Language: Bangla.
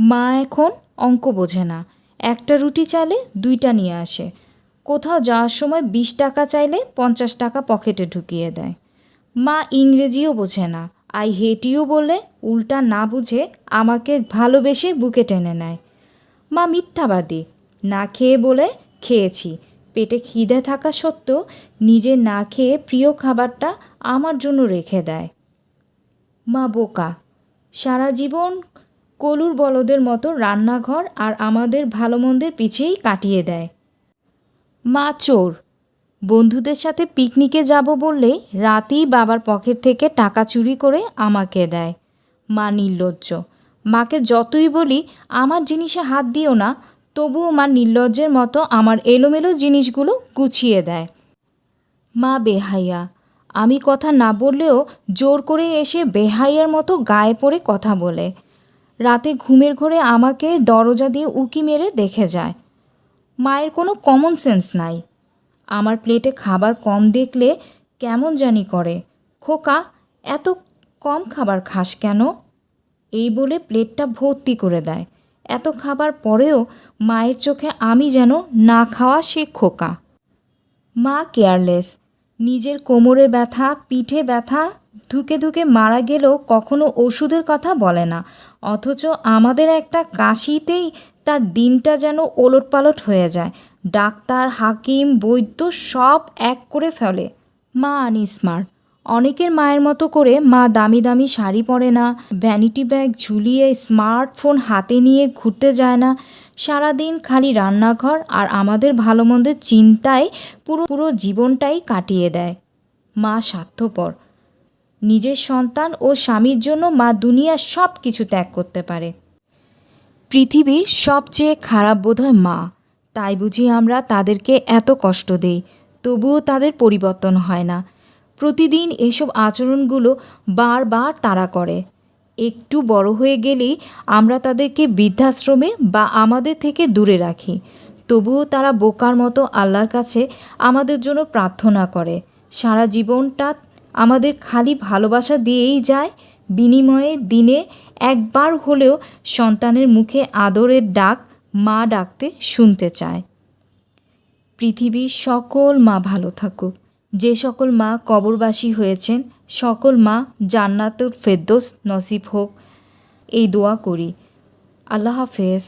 মা এখন অঙ্ক বোঝে না। একটা রুটি চালে দুইটা নিয়ে আসে। কোথাও যাওয়ার সময় বিশ টাকা চাইলে পঞ্চাশ টাকা পকেটে ঢুকিয়ে দেয়। মা ইংরেজিও বোঝে না। আই হেট ইউ বললে উল্টা না বুঝে আমাকে ভালোবেসে বুকে টেনে নেয়। মা মিথ্যাবাদী। না খেয়ে বলে খেয়েছি। পেটে খিদে থাকা সত্ত্বেও নিজে না খেয়ে প্রিয় খাবারটা আমার জন্য রেখে দেয়। মা বোকা। সারা জীবন কলুর বলদের মতো রান্নাঘর আর আমাদের ভালো মন্দের পিছেই কাটিয়ে দেয়। মা চোর, বন্ধুদের সাথে পিকনিকে যাব বললে রাতেই বাবার পকেট থেকে টাকা চুরি করে আমাকে দেয়। মা নির্লজ্জ, মাকে যতই বলি আমার জিনিসে হাত দিও না, তবুও মা নির্লজ্জের মতো আমার এলোমেলো জিনিসগুলো গুছিয়ে দেয়। মা বেহাইয়া, আমি কথা না বললেও জোর করে এসে বেহাইয়ার মতো গায়ে পড়ে কথা বলে। রাতে ঘুমের ঘরে আমাকে দরজা দিয়ে উকি মেরে দেখে যায়। মায়ের কোনো কমন সেন্স নাই। আমার প্লেটে খাবার কম দেখলে কেমন জানি করে। খোকা, এত কম খাবার খাস কেন? এই বলে প্লেটটা ভর্তি করে দেয়। এত খাবার পরেও মায়ের চোখে আমি যেন না খাওয়া সে খোকা। মা কেয়ারলেস নিজের কোমরে ব্যথা, পিঠে ব্যথা ধুকে ধুকে মারা গেলেও কখনো ওষুধের কথা বলে না। অথচ আমাদের একটা কাশিতেই তার দিনটা যেন ওলটপালট হয়ে যায়। ডাক্তার, হাকিম, বৈদ্য সব এক করে ফেলে। মা আনি স্মার্ট অনেকের মায়ের মতো করে মা দামি দামি শাড়ি পরে না ভ্যানিটি ব্যাগ ঝুলিয়ে স্মার্টফোন হাতে নিয়ে ঘুরতে যায় না। সারাদিন খালি রান্নাঘর আর আমাদের ভালো মন্দের চিন্তায় পুরো পুরো জীবনটাই কাটিয়ে দেয়। মা স্বার্থপর। নিজের সন্তান ও স্বামীর জন্য মা দুনিয়ার সব কিছু ত্যাগ করতে পারে। পৃথিবীর সবচেয়ে খারাপ বোধহয় মা। তাই বুঝি আমরা তাদেরকে এত কষ্ট দেই, তবুও তাদের পরিবর্তন হয় না। প্রতিদিন এসব আচরণগুলো বারবার তারা করে। একটু বড় হয়ে গেলেই আমরা তাদেরকে বৃদ্ধাশ্রমে বা আমাদের থেকে দূরে রাখি। তবুও তারা বোকার মতো আল্লাহর কাছে আমাদের জন্য প্রার্থনা করে। সারা জীবনটা আমাদের খালি ভালোবাসা দিয়েই যায়। বিনিময়ে দিনে একবার হলেও সন্তানের মুখে আদরের ডাক মা ডাকতে শুনতে চায়। পৃথিবীর সকল মা ভালো থাকুক। যে সকল মা কবরবাসী হয়েছেন, সকল মা জান্নাতুল ফেরদৌস নসিব হোক। এই দোয়া করি। আল্লাহ হাফেজ।